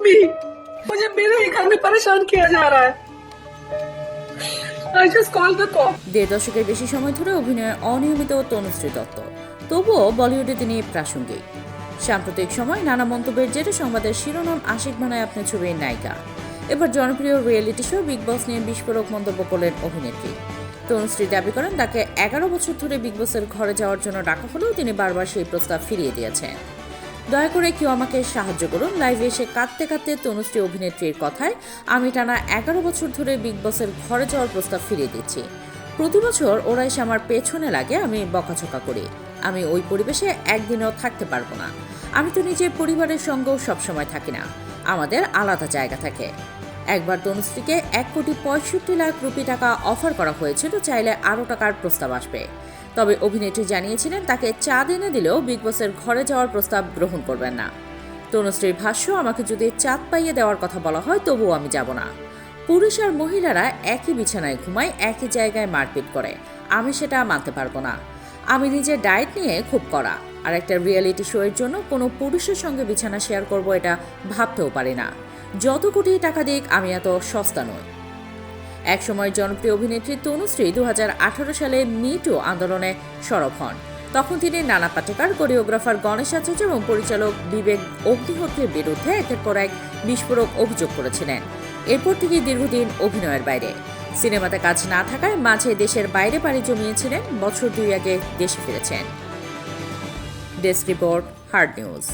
मी मुझे मेरे ही घर में परेशान किया जा रहा है I just called the cop. দেড় দশকের বেশি সময় ধরে অভিনয়ে অনিয়মিত তনুশ্রী দত্ত তবুও বলিউডে তিনি প্রাসঙ্গিক সাম্প্রতিক সময় নানা মন্তব্যের জেরে সংবাদের শিরোনাম আশিক বানায় আপনার ছবির নায়িকা এবার জনপ্রিয় রিয়েলিটি শো বিগ বস নিয়ে বিস্ফোরক মন্তব্য করলেন অভিনেত্রী তনুশ্রী দাবি করেন তাকে এগারো বছর ধরে বিগ বসের ঘরে যাওয়ার জন্য ডাকা হলেও তিনি বারবার সেই প্রস্তাব ফিরিয়ে দিয়েছেন দয়া করে কেউ আমাকে সাহায্য করুন। লাইভে এসে কাঁদতে কাঁদতে তনুশ্রী অভিনেত্রীর কথায়, আমি টানা এগারো বছর ধরে বিগ বসের ঘরে যাওয়ার প্রস্তাব ফিরিয়ে দিচ্ছি। প্রতি বছর ওরা এসে আমার পেছনে লাগে, আমি বকাঝকা করি। আমি ওই পরিবেশে একদিনও থাকতে পারব না। আমি তো নিজের পরিবারের সঙ্গেও সবসময় থাকি না। আমাদের আলাদা জায়গা থাকে। একবার তনুশ্রীকে এক কোটি পঁয়ষট্টি লাখ রুপি টাকা অফার করা হয়েছিল, চাইলে আরও টাকার প্রস্তাব আসবে। তবে অভিনেত্রী জানিয়েছিলেন, তাকে চাঁদ এনে দিলেও বিগ বসের ঘরে যাওয়ার প্রস্তাব গ্রহণ করবেন না। তনুশ্রীর ভাষ্য, আমাকে যদি চাঁদ পাইয়ে দেওয়ার কথা বলা হয়, তবুও আমি যাব না। পুরুষ আর মহিলারা একই বিছানায় ঘুমায়, একই জায়গায় মারপিট করে। আমি সেটা মানতে পারব না। আমি নিজের ডায়েট নিয়ে খুব করা আর একটা রিয়েলিটি শো এর জন্য কোনো পুরুষের সঙ্গে বিছানা শেয়ার করব এটা ভাবতেও পারি না। যত কোটি টাকা দিক, আমি এত সস্তা নই। একসময় জনপ্রিয় অভিনেত্রী তনুশ্রী দুহাজার আঠারো সালে মিটু আন্দোলনে সরব হন। তখন তিনি নানা পাটেকার, কোরিওগ্রাফার গণেশ আচার্য এবং পরিচালক বিবেক অগ্নিহোত্রের বিরুদ্ধে একের পর এক বিস্ফোরক অভিযোগ করেছিলেন। এরপর থেকে দীর্ঘদিন অভিনয়ের বাইরে। সিনেমাতে কাজ না থাকায় মাঝে দেশের বাইরে পাড়ি জমিয়েছিলেন, বছর দুই আগে দেশে ফিরেছেন। Desk report, hard news.